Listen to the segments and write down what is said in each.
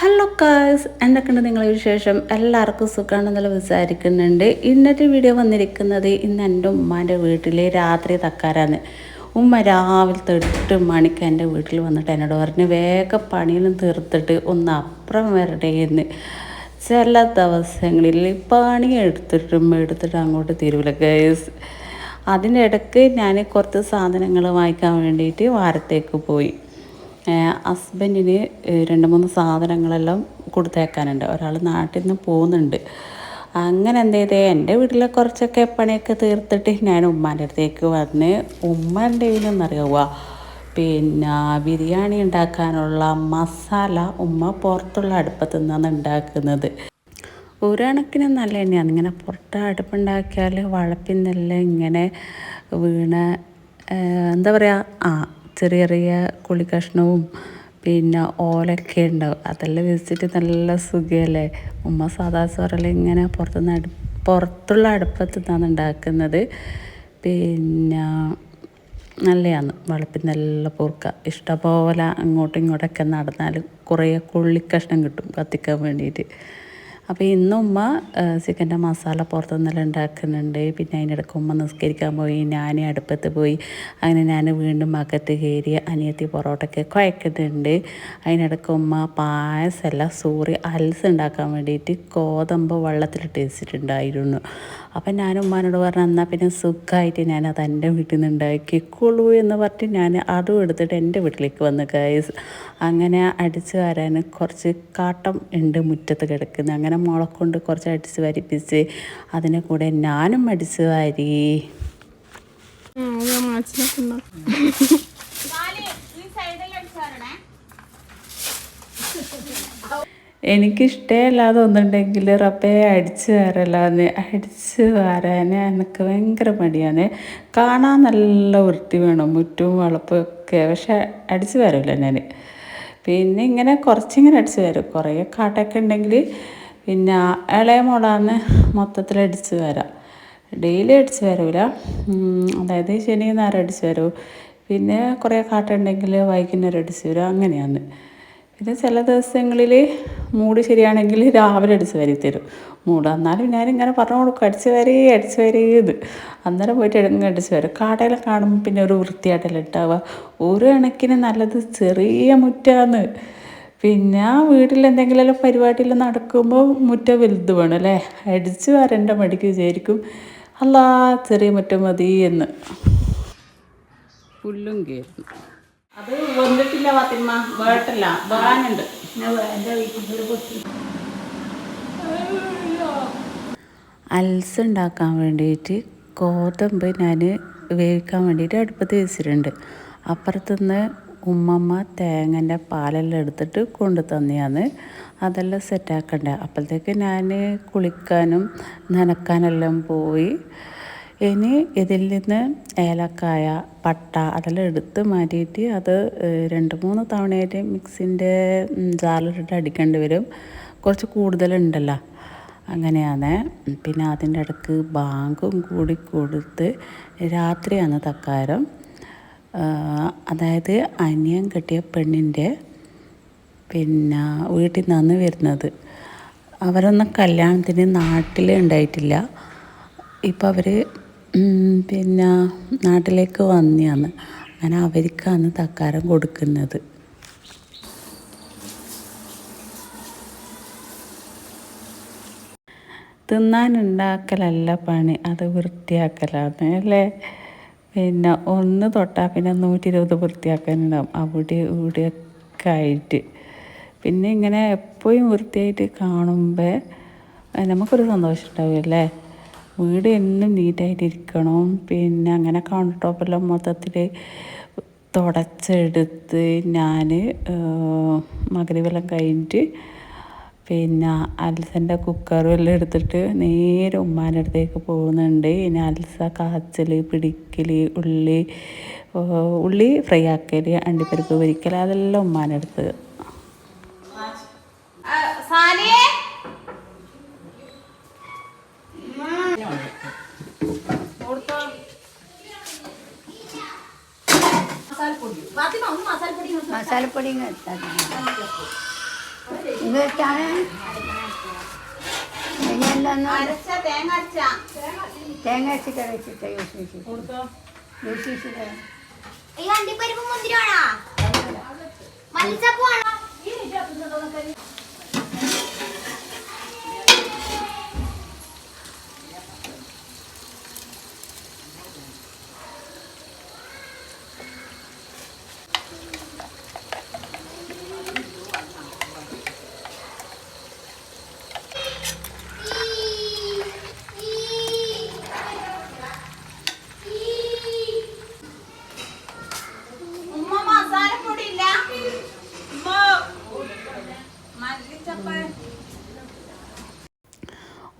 Hello കാസ് എന്തൊക്കെയുണ്ട് നിങ്ങളെ വിശേഷം? എല്ലാവർക്കും സുഖമാണെന്നുള്ള വിചാരിക്കുന്നുണ്ട്. ഇന്നത്തെ വീഡിയോ വന്നിരിക്കുന്നത് ഇന്ന് എന്റെ ഉമ്മാന്റെ വീട്ടിലെ രാത്രി തക്കാരാന്ന്. ഉമ്മ രാവിലത്തെ എട്ട് മണിക്ക് എന്റെ വീട്ടിൽ വന്നിട്ട് എന്നോട് പറഞ്ഞ് വേഗം പണിയിലും തീർത്തിട്ട് ഒന്ന് അപ്പുറം വരടേന്ന് ചില ദിവസങ്ങളിൽ പണി എടുത്തിട്ടും എടുത്തിട്ട് അങ്ങോട്ട് തിരുവില്ല ഗേസ് അതിന്റെ ഇടയ്ക്ക് ഞാൻ കുറച്ച് സാധനങ്ങൾ വാങ്ങിക്കാൻ വേണ്ടിയിട്ട് വാരത്തേക്ക് പോയി. ഹസ്ബൻഡിന് രണ്ട് മൂന്ന് സാധനങ്ങളെല്ലാം കൊടുത്തേക്കാനുണ്ട്. ഒരാൾ നാട്ടിൽ നിന്ന് പോകുന്നുണ്ട്. അങ്ങനെ എന്ത് ചെയ്തേ? എന്റെ വീട്ടിലെ കുറച്ചൊക്കെ പണിയൊക്കെ തീർത്തിട്ട് ഞാൻ ഉമ്മാന്റെ അടുത്തേക്ക് വന്ന് ഉമ്മാന്റെ പിന്നെ ബിരിയാണി ഉണ്ടാക്കാനുള്ള മസാല ഉമ്മ പുറത്തുള്ള അടുപ്പത്തു നിന്നാണ് ഉണ്ടാക്കുന്നത്. ഒരു കണക്കിന് നല്ല തന്നെയാണ് ഇങ്ങനെ പുറത്ത് അടുപ്പുണ്ടാക്കിയാൽ വളപ്പിന്നെല്ലാം ഇങ്ങനെ വീണ എന്താ പറയുക ആ ചെറിയ ചെറിയ കുളിക്കഷ്ണവും പിന്നെ ഓലൊക്കെ ഉണ്ടാവും. അതെല്ലാം വെച്ചിട്ട് നല്ല സുഖമല്ലേ ഉമ്മ സാധാ ചോറെല്ലാം ഇങ്ങനെ പുറത്തുനിന്ന് അടു പുറത്തുള്ള അടുപ്പത്ത് നിന്നാണ് ഉണ്ടാക്കുന്നത്. പിന്നെ നല്ലതാണ്. വളപ്പിൽ നല്ല ഇഷ്ടം ഇഷ്ടംപോലെ അങ്ങോട്ടും ഇങ്ങോട്ടൊക്കെ നടന്നാൽ കുറേ കൊള്ളിക്കഷ്ണം കിട്ടും കത്തിക്കാൻ വേണ്ടിയിട്ട്. അപ്പോൾ ഇന്ന് ഉമ്മ ചിക്കന്റെ മസാല പുറത്തുനിന്നെല്ലാം ഉണ്ടാക്കുന്നുണ്ട്. പിന്നെ അതിനിടയ്ക്ക് ഉമ്മ നിസ്കരിക്കാൻ പോയി ഞാൻ അടുപ്പത്ത് പോയി. അങ്ങനെ ഞാൻ വീണ്ടും അകത്ത് കയറി അനിയത്തി പൊറോട്ടയ്ക്ക് കുഴക്കുന്നുണ്ട് അതിനിടയ്ക്ക് ഉമ്മ പായസമല്ല സൂറി അൽസ് ഉണ്ടാക്കാൻ വേണ്ടിയിട്ട് ഗോതമ്പ് വെള്ളത്തിലിട്ട് വെച്ചിട്ടുണ്ടായിരുന്നു. അപ്പം ഞാൻ ഉമ്മാനോട് പറഞ്ഞു എന്നാൽ പിന്നെ സുഖമായിട്ട് ഞാനത് എന്റെ വീട്ടിൽ നിന്ന് ഉണ്ടാക്കിക്കോളൂ എന്ന് പറഞ്ഞിട്ട് ഞാൻ അതും എടുത്തിട്ട് എന്റെ വീട്ടിലേക്ക് വന്നു ഗൈസ് അങ്ങനെ അടിച്ചു വരാൻ കുറച്ച് കാട്ടം ഉണ്ട് മുറ്റത്ത് കിടക്കുന്നത്. അങ്ങനെ മോളെ കൊണ്ട് കുറച്ച് അടിച്ച് വരിപ്പിച്ച് അതിനെ കൂടെ ഞാനും അടിച്ചു വാരി. എനിക്കിഷ്ടമല്ലാതെ ഒന്നുണ്ടെങ്കിൽ റബ്ബേ അടിച്ച് വാരല്ലാന്ന് അടിച്ച് വാരാൻ എനിക്ക് ഭയങ്കര മടിയാണ്. കാണാൻ നല്ല വൃത്തി വേണം മുറ്റും വളപ്പൊക്കെ പക്ഷെ അടിച്ച് വരില്ല ഞാൻ. പിന്നെ ഇങ്ങനെ കുറച്ചിങ്ങനെ അടിച്ച് വരും. കുറേ കാട്ടൊക്കെ ഉണ്ടെങ്കിൽ പിന്നെ ഇളയ മോളാന്ന് മൊത്തത്തിൽ അടിച്ച് വരാം. ഡെയിലി അടിച്ച് വരില്ല അതായത് ശനി നേരം അടിച്ച് വരും. പിന്നെ കുറേ കാട്ടുണ്ടെങ്കിൽ വൈകുന്നേരം അടിച്ച് വരും. അങ്ങനെയാണ്. പിന്നെ ചില ദിവസങ്ങളിൽ മൂഡ് ശരിയാണെങ്കിൽ രാവിലെ അടിച്ച് വരി തരും. മൂഡ് എന്നാലും ഞാനിങ്ങനെ പറഞ്ഞു കൊടുക്കും അടിച്ച് വരി അടിച്ച് വരി ഇത്. അന്നേരം പോയിട്ട് ഇടങ്ങ് അടിച്ച് വരും കാടയിൽ കാണുമ്പോൾ പിന്നെ ഒരു വൃത്തിയായിട്ടല്ല ഉണ്ടാവുക ഒരു കണക്കിന് നല്ലത് ചെറിയ മുറ്റാന്ന് പിന്നെ വീട്ടിൽ എന്തെങ്കിലും പരിപാടിയിൽ നടക്കുമ്പോൾ മുറ്റ വലുത് വേണം അല്ലേ? അടിച്ച് വരേണ്ട മടിക്ക് വിചാരിക്കും. അല്ല ചെറിയ മുറ്റം മതി എന്ന് പുല്ലും കയറുന്നു അത് വന്നിട്ടില്ല ഫാത്തിമ്മ വേട്ടല്ല. വേനുണ്ട് അൽസ് ഉണ്ടാക്കാൻ വേണ്ടിയിട്ട് ഗോതമ്പ് ഞാൻ വേവിക്കാൻ വേണ്ടിയിട്ട് അടുപ്പത്ത് വെച്ചിട്ടുണ്ട്. അപ്പുറത്തുനിന്ന് ഉമ്മമ്മ തേങ്ങന്റെ പാലെല്ലാം എടുത്തിട്ട് കൊണ്ടു തന്നെയാണ് അതെല്ലാം സെറ്റാക്കണ്ടേ അപ്പോഴത്തേക്ക് ഞാൻ കുളിക്കാനും നനക്കാനെല്ലാം പോയി ഇനി ഇതിൽ നിന്ന് ഏലക്കായ പട്ട അതെല്ലാം എടുത്ത് മാറ്റിയിട്ട് അത് രണ്ട് മൂന്ന് തവണയായിട്ട് മിക്സിന്റെ ജാറിലിട്ട് അടിക്കേണ്ടി വരും. കുറച്ച് കൂടുതലുണ്ടല്ലോ. അങ്ങനെയാണ്. പിന്നെ അതിന്റെ ഇടയ്ക്ക് ബാങ്കും കൂടി കൊടുത്ത് രാത്രിയാണ് തക്കാരം. അതായത് അനിയൻ കെട്ടിയ പെണ്ണിന്റെ പിന്നെ വീട്ടിൽ നിന്നാണ് വരുന്നത്. അവരൊന്നും കല്യാണത്തിന് നാട്ടിൽ ഉണ്ടായിട്ടില്ല. ഇപ്പോൾ അവർ പിന്നെ നാട്ടിലേക്ക് വന്നെയാണ്. അങ്ങനെ അവർക്കാണ് തക്കാരം കൊടുക്കുന്നത്. തിന്നാനുണ്ടാക്കലല്ല പണി അത് വൃത്തിയാക്കലാണ് അല്ലേ? പിന്നെ ഒന്ന് തൊട്ടാൽ പിന്നെ നൂറ്റി ഇരുപത് വൃത്തിയാക്കാനുണ്ടാവും അവിടെ ഇവിടെയൊക്കെ ആയിട്ട് പിന്നെ ഇങ്ങനെ എപ്പോഴും വൃത്തിയായിട്ട് കാണുമ്പോൾ നമുക്കൊരു സന്തോഷം ഉണ്ടാവുമല്ലേ വീട് എന്നും നീറ്റായിട്ടിരിക്കണം. പിന്നെ അങ്ങനെ കൗണ്ടർ ടോപ്പെല്ലാം മൊത്തത്തിൽ തുടച്ചെടുത്ത് ഞാൻ മകരവെല്ലാം കഴിഞ്ഞിട്ട് പിന്നെ അൽസന്റെ കുക്കറും എല്ലാം എടുത്തിട്ട് നേരെ ഉമ്മാന്റെ അടുത്തേക്ക് പോകുന്നുണ്ട്. ഇനി അൽസ കാച്ചൽ പിടിക്കൽ ഉള്ളി ഉള്ളി ഫ്രൈ ആക്കൽ അണ്ടിപ്പരിപ്പ് പൊരിക്കൽ അതെല്ലാം ഉമ്മാന്റെ അടുത്ത്. മഞ്ഞമുണ്ട് കൊടുത്തോ മസാലപ്പൊടി ഫാത്തിമ ഒന്ന് മസാലപ്പൊടി മസാലപ്പൊടി ഇത് വെച്ചാണ് തേങ്ങ അരച്ചിട്ട് വെച്ചിട്ട് യൂസ് യൂസ് ചെയ്തിട്ട് ഈ അണ്ടിപ്പരിപ്പ് മുന്തിരിയാണോ മല്ലിച്ചപ്പൂ ആണോ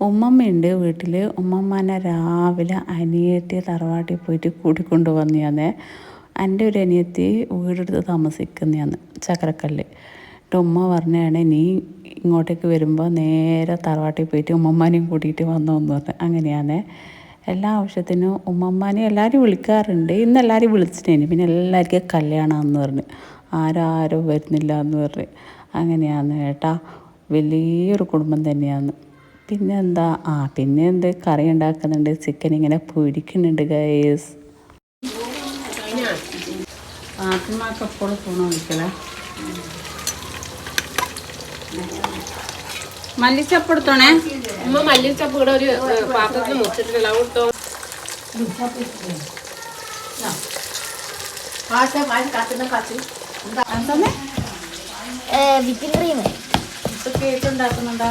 ഉമ്മമ്മയുണ്ട് വീട്ടിൽ ഉമ്മമ്മനെ രാവിലെ അനിയത്തി തറവാട്ടിൽ പോയിട്ട് കൂടിക്കൊണ്ട് വന്നതാണ് എന്റെ ഒരു അനിയത്തി വീടെടുത്ത് താമസിക്കുന്നതാണ് ചക്കരക്കല്ല് എന്നിട്ട് ഉമ്മ പറഞ്ഞാണ് നീ ഇങ്ങോട്ടേക്ക് വരുമ്പോൾ നേരെ തറവാട്ടിൽ പോയിട്ട് ഉമ്മമ്മനെയും കൂട്ടിയിട്ട് വന്നോന്ന് പറഞ്ഞു. അങ്ങനെയാണ് എല്ലാ ആവശ്യത്തിനും ഉമ്മമ്മാനെ എല്ലാവരും വിളിക്കാറുണ്ട്. ഇന്ന് എല്ലാവരും വിളിച്ചിട്ടേന്. പിന്നെ എല്ലാവർക്കും കല്യാണമെന്ന് പറഞ്ഞു. ആരാരും ആരും വരുന്നില്ല എന്ന് പറഞ്ഞു. അങ്ങനെയാണ് കേട്ടാ. വലിയൊരു കുടുംബം തന്നെയാണ് പിന്നെ എന്താ ആ പിന്നെ എന്ത് കറി ഉണ്ടാക്കുന്നുണ്ട്. ചിക്കൻ ഇങ്ങനെ പൊരിക്കുന്നുണ്ട് ഗൈസ് ഫാത്തിമാക്ക് എപ്പോഴും ഫോൺ വിളിക്കലേ മല്ലിച്ചപ്പെടുത്തോണേ ഉമ്മ മല്ലിച്ചപ്പ് ഇവിടെ ഒരു ഏ, പാത്രത്തിൽ മുറിച്ചിട്ടില്ല. കേട്ടോ എന്താ? Whipping cream. ഇപ്പൊ കേക്ക് ഉണ്ടാക്കുന്നുണ്ടാ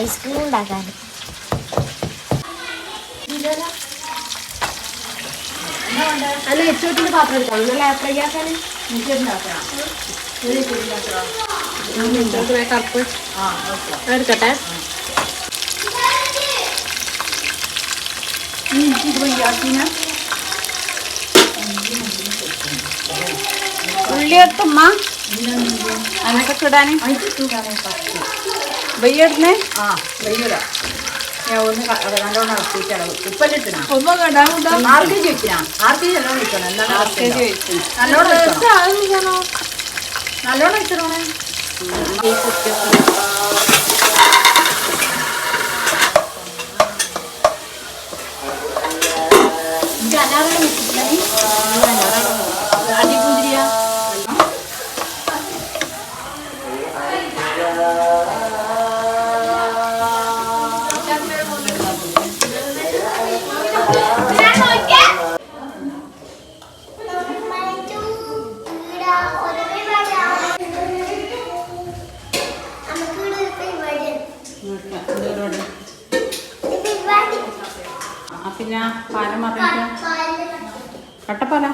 ഐസ്ക്രീം ഉണ്ടാക്കാൻ. അല്ല എച്ചോട്ടിന്റെ പാത്രം എടുക്കണം നല്ല ഫ്രൈ ആക്കാൻ കറുപ്പ് എടുക്കട്ടെ. ഉള്ളിയെടുത്തുമ്മ അതിനൊക്കെ ഇടാന് വെയ്യെടുന്നേ? ആ വയ്യൂല ഞാൻ ഒന്ന് ക- അത് നല്ലോണം ഇളക്കിയിട്ടാണ് ഉപ്പല്ലിട്ടിനാ? ഒന്നും കണ്ടാ ആർക്കും ചോദിച്ചിനാ ആർക്കും നല്ലോണം വെക്കണം എന്താണ് നല്ലോണം വെക്കണം നല്ലോണം ഇത് അനാറാണ് വെച്ചിട്ടില്ല നീ? അടിപൊളിയാ പിന്നെ പാലം മറിയില്ല കട്ടപ്പാല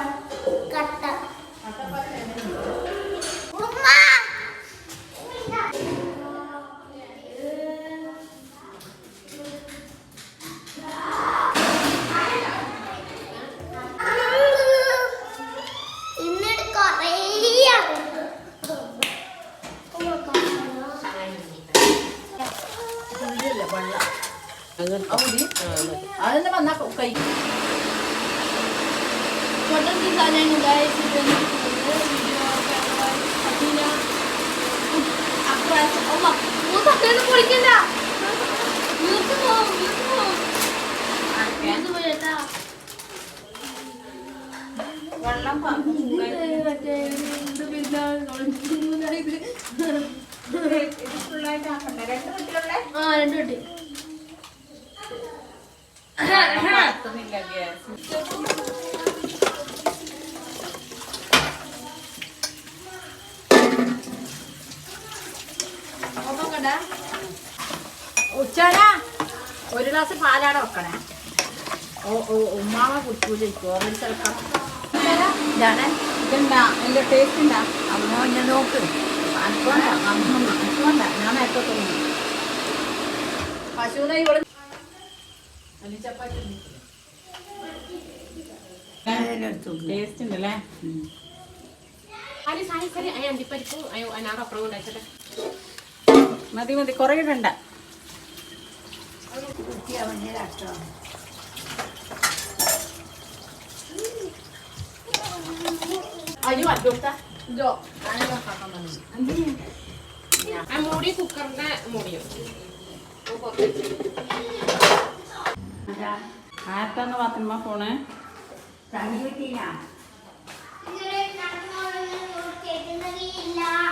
ഇന്നിട്ട് കൊറേ അതെന്നെ വന്നാ കൈ പൊളിക്കണ്ട വീർത്ത് പോവും വീർത്ത് പോവും വീർത്ത് പോയേട്ടാ വെള്ളം ഫുള്ളായിട്ട് ആക്കണ്ടേ രണ്ട് വീട്ടിലുള്ള ആ രണ്ട് പെട്ടി എത്തുന്നില്ല ഗ്യാസ് ഉച്ചാന ഒരു ഗ്ലാസ് പാലാണ് വെക്കണേ. ഓ ഓ ഉമ്മാമ കുടിക്കൂലിരിക്കും ഒരു ചിലപ്പം ഇതാണ്. എന്റെ ടേസ്റ്റ് ഉണ്ടാ അമ്മ എന്നെ നോക്ക്. അനക്കോണ്ട അമ്മ ഞാൻ നേരത്തെ പശുവിനെ ഇവിടെ ടേസ്റ്റ് ഉണ്ടല്ലേ? അരി സാരി സാരി. അയ്യ അണ്ടിപ്പരിപ്പും. അയ്യോ അനാറ് അപ്പുറം കൊണ്ടുവച്ചട്ടെ. മതി മതി കുറേ ഇടണ്ട. മൂടി കുക്കറിന്റെ മൂടിയോ? ആർക്കാന്ന് പാത്തിമ്മ ഫോണ്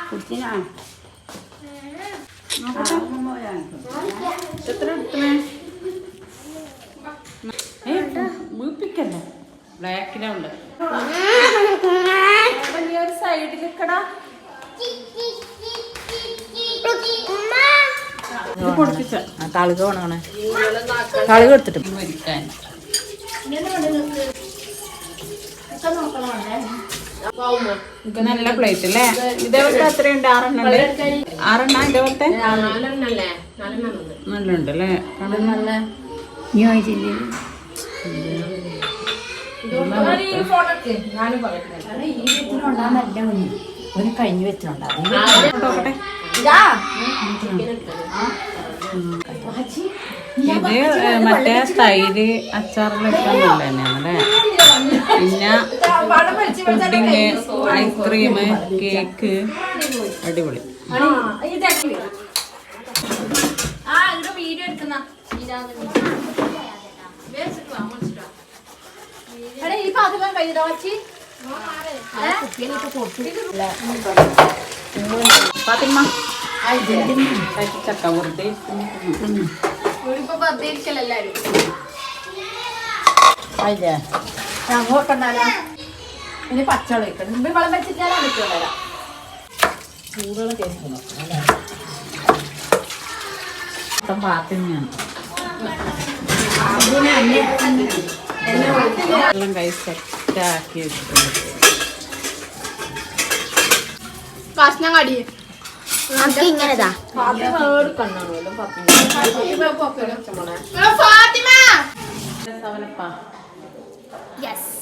കുടിച്ചിനാ? എത്ര ഏ വീപ്പിക്കല്ലേ നീ ഒരു ഇത് പൊടിപ്പിച്ച തളുക ഉണങ്ങണേ തളുക എടുത്തിട്ട് ഇത് നല്ല പ്ലേറ്റ് അല്ലേ? ഇതേപോലത്തെ അത്രയുണ്ട് ആറെണ്ണം ആറെണ്ണ ഇതേപോലത്തെ? നാലെണ്ണല്ലേ? നാലെണ്ണം ഉണ്ട്. നല്ല ഉണ്ട്. അല്ലേ നല്ല ഒരു കഴിഞ്ഞു വെച്ചിട്ടുണ്ടാവും ഇതാ മറ്റേ തൈര് അച്ചാറിലൊക്കെ നല്ല തന്നെയാണ് അല്ലേ? പിന്നെ പുഡിങ് ഐസ്ക്രീം കേക്ക്. അടിപൊളി. പാത്തിമ്മ ചക്ക വെറുതെ ഇപ്പൊ വെറുതെ അങ്ങോട്ടുണ്ടാലോ ഇനി പച്ചവെള്ളം വെക്കണം മുമ്പ് വെള്ളം വെച്ചിട്ടാണ് ഞാൻ പാത്തിമ്മയാണ് എല്ലാം കൈ സെറ്റാക്കി വെച്ചിട്ടുണ്ട്. കഷ്ണം കടി നമുക്ക് ഇങ്ങനെതാ ഫാത്തിമ.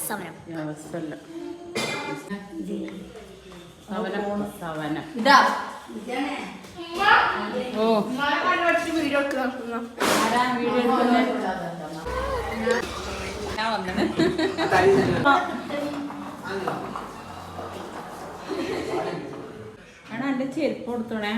സമരം. ഇതാ. ഓ. വീഡിയോ? ഞാൻ വന്നത് എടാ എന്റെ ചെരുപ്പ് കൊടുത്തോണേ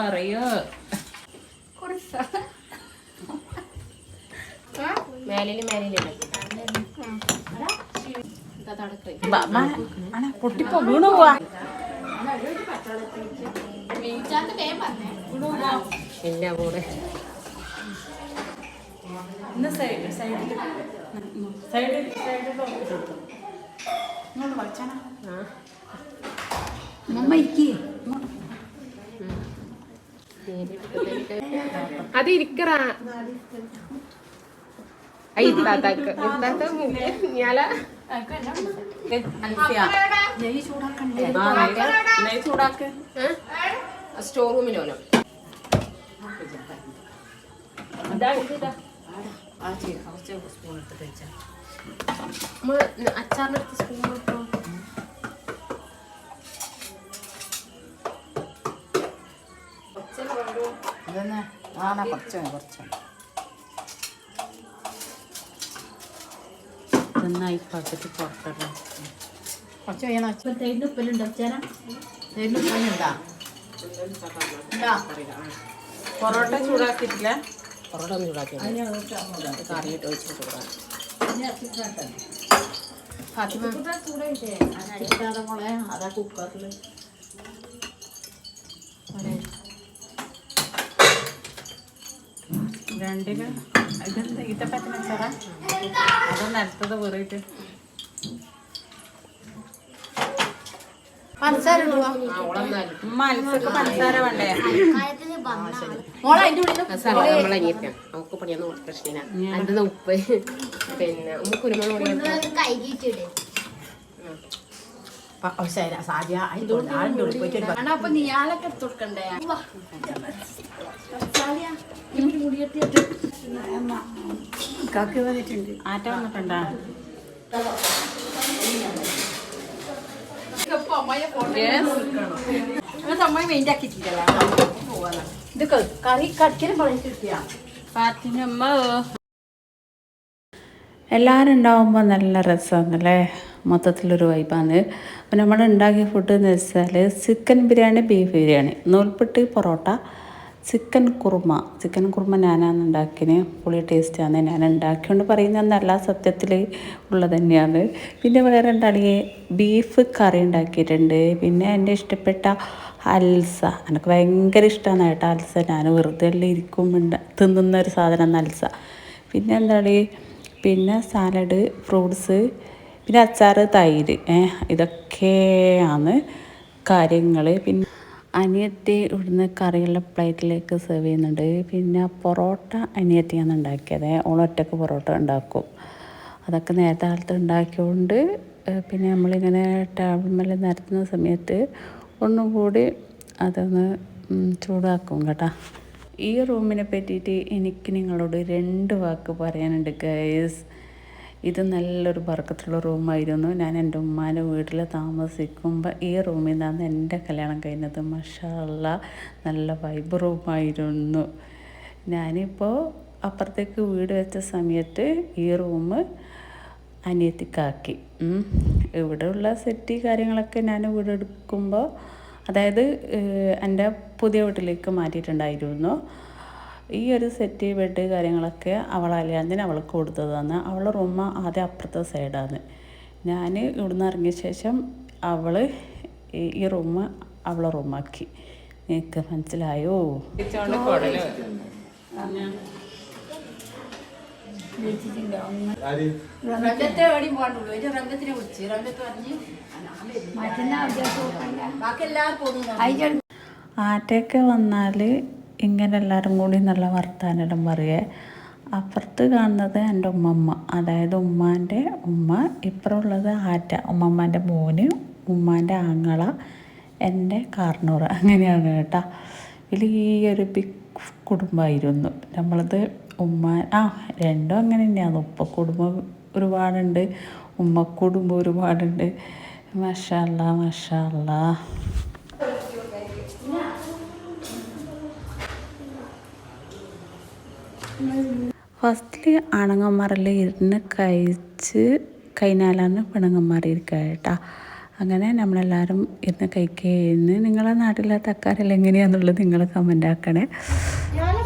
പറയോ. മേലിൽ മേലിൽ പൊട്ടിപ്പോ വീണു പോവാ. ഇല്ല കൂടെ സൈഡിൽ സൈഡ് സൈഡിൽ സൈഡിൽ അത് ഇരിക്കറാ. ഇത്താത്താക്ക് ഇത്താത്ത ഞാല നെയ് ചൂടാക്ക്. സ്റ്റോർ റൂമിലോലോ അച്ചാറിനെടുത്ത് സ്പൂൺ കിട്ടോ ഇതൊന്ന്? ആണ കുറച്ച് കുറച്ച് നന്നായി പാക്കറ്റ് പുറത്തിടാം കുറച്ച് വേണം തേടിന് ഉപ്പലുണ്ടോ ചേരാ ഉണ്ടാ പൊറോട്ട ചൂടാക്കിയിട്ടില്ല? പൊറോട്ട ഒന്ന് ചൂടാക്കി കറിയിട്ട് വെച്ചിട്ട് ചൂടാക്കി മോളെ അതാ കുക്കറിൽ രണ്ടിൽ ഇതെന്താ ഈത്തപ്പറ്റ വെച്ചാറാ അതൊന്ന് അടുത്തത് വെറിയിട്ട് പഞ്ചസാര ഇടുവാ? മനസ്സൊക്കെ പഞ്ചസാര വേണ്ടേ? കാര്യത്തിന് വന്ന മോളെ അതിന്റെ ഉള്ളിൽ സാറേ നമ്മളെ അനിയത്തിയാണ് നമുക്ക് പണിയൊന്നും പ്രശ്നമില്ല. അതിന്റെ ഉപ്പ്. പിന്നെ കുരുമുളക് കാക്കി വന്നിട്ടുണ്ട്? ആറ്റ ഉണ്ടാവുമ്പോ അമ്മയെ മെയിന്റെ ആക്കിയിട്ടില്ല ഇത് കറി കടിക്കലും എല്ലാവരും ഉണ്ടാവുമ്പോൾ നല്ല രസമാണല്ലേ? മൊത്തത്തിലൊരു വൈബാണ് അപ്പോൾ നമ്മൾ ഉണ്ടാക്കിയ ഫുഡ് എന്ന് വെച്ചാൽ ചിക്കൻ ബിരിയാണി ബീഫ് ബിരിയാണി. നൂൽപ്പെട്ടി പൊറോട്ട ചിക്കൻ കുറുമ. ചിക്കൻ കുറുമ ഞാനാണ് ഉണ്ടാക്കിയത് പുളി ടേസ്റ്റാണ് ഞാൻ ഉണ്ടാക്കിയോണ്ട് പറയുന്നതല്ല സത്യത്തിൽ ഉള്ളത് തന്നെയാണ്. പിന്നെ വേറെ ഉണ്ടാണെങ്കിൽ ബീഫ് കറി ഉണ്ടാക്കിയിട്ടുണ്ട്. പിന്നെ എന്റെ ഇഷ്ടപ്പെട്ട അൽസ. എനിക്ക് ഭയങ്കര ഇഷ്ടമാണ് കേട്ടോ അൽസ. ഞാൻ വെറുതെ എല്ലാം ഇരിക്കുമ്പോൾ തിന്നുന്ന ഒരു സാധനം അൽസ. പിന്നെ എന്താണ്? പിന്നെ സാലഡ് ഫ്രൂട്ട്സ് പിന്നെ അച്ചാർ തൈര്. ഇതൊക്കെയാണ് കാര്യങ്ങൾ പിന്നെ അനിയത്തി ഇവിടുന്ന് കറിയുള്ള പ്ലേറ്റിലേക്ക് സെർവ് ചെയ്യുന്നുണ്ട്. പിന്നെ പൊറോട്ട അനിയത്തിയാണ് ഉണ്ടാക്കിയത്. ഓളൊറ്റക്ക് പൊറോട്ട ഉണ്ടാക്കും. അതൊക്കെ നേരത്തെ കാലത്ത് ഉണ്ടാക്കിയതുകൊണ്ട് പിന്നെ നമ്മളിങ്ങനെ ടേബിൾമേൽ നിരത്തുന്ന സമയത്ത് ഒന്നും കൂടി അതൊന്ന് ചൂടാക്കും കേട്ടോ. ഈ റൂമിനെ പറ്റിയിട്ട് എനിക്ക് നിങ്ങളോട് രണ്ട് വാക്ക് പറയാനുണ്ട് ഗൈസ് ഇത് നല്ലൊരു ബർക്കത്തുള്ള റൂമായിരുന്നു. ഞാൻ എന്റെ ഉമ്മാന്റെ വീട്ടിൽ താമസിക്കുമ്പോൾ ഈ റൂമിൽ നിന്നാണ് എന്റെ കല്യാണം കഴിഞ്ഞത്. മഷാള്ള നല്ല വൈബ് റൂമായിരുന്നു. ഞാനിപ്പോൾ അപ്പുറത്തേക്ക് വീട് വെച്ച സമയത്ത് ഈ റൂം അനിയത്തിക്കാക്കി. ഇവിടെയുള്ള സെറ്റ് കാര്യങ്ങളൊക്കെ ഞാൻ വീട് എടുക്കുമ്പോൾ അതായത് എന്റെ പുതിയ വീട്ടിലേക്ക് മാറ്റിയിട്ടുണ്ടായിരുന്നു. ഈ ഒരു സെറ്റ് ബെഡ് കാര്യങ്ങളൊക്കെ അവൾ അലിയാന്തിന് അവൾക്ക് കൊടുത്തതാണ്. അവളുടെ റൂം ആദ്യം അപ്പുറത്തെ സൈഡാണ് ഞാൻ ഇവിടുന്ന് ഇറങ്ങിയ ശേഷം അവൾ ഈ റൂം അവളെ റൂമാക്കി നിങ്ങൾക്ക് മനസ്സിലായോ? രംഗത്തെ വന്നാൽ ആറ്റയൊക്കെ വന്നാൽ ഇങ്ങനെ എല്ലാവരും കൂടി നല്ല വർത്താനം പറയേ. അപ്പുറത്ത് കാണുന്നത് എന്റെ ഉമ്മമ്മ. അതായത് ഉമ്മാന്റെ ഉമ്മ ഇപ്പുറമുള്ളത് ആറ്റ. ഉമ്മമ്മേന്റെ മോന് ഉമ്മാന്റെ ആങ്ങള എന്റെ കാർണൂർ അങ്ങനെയാണ് കേട്ടോ. വലിയൊരു ബിഗ് കുടുംബമായിരുന്നു. നമ്മളത് ഉമ്മ ആ രണ്ടും അങ്ങനെ തന്നെയാണ്. ഉപ്പ കുടുംബം ഒരുപാടുണ്ട്. ഉമ്മ കുടുംബം ഒരുപാടുണ്ട്. മഷാല്ല മഷാല്ല ഫസ്റ്റിൽ ആണുങ്ങന്മാരെല്ലാം ഇരുന്ന് കഴിച്ച് കഴിഞ്ഞാലാണ് പെണ്ണുങ്ങന്മാർ ഇരിക്കുക കേട്ടോ. അങ്ങനെ നമ്മളെല്ലാവരും ഇരുന്ന് കഴിക്കുകയെന്ന് നിങ്ങളെ നാട്ടിലെ തക്കാരെല്ലാം എങ്ങനെയാണെന്നുള്ളത് നിങ്ങൾ കമന്റ് ആക്കണേ. ഞാനും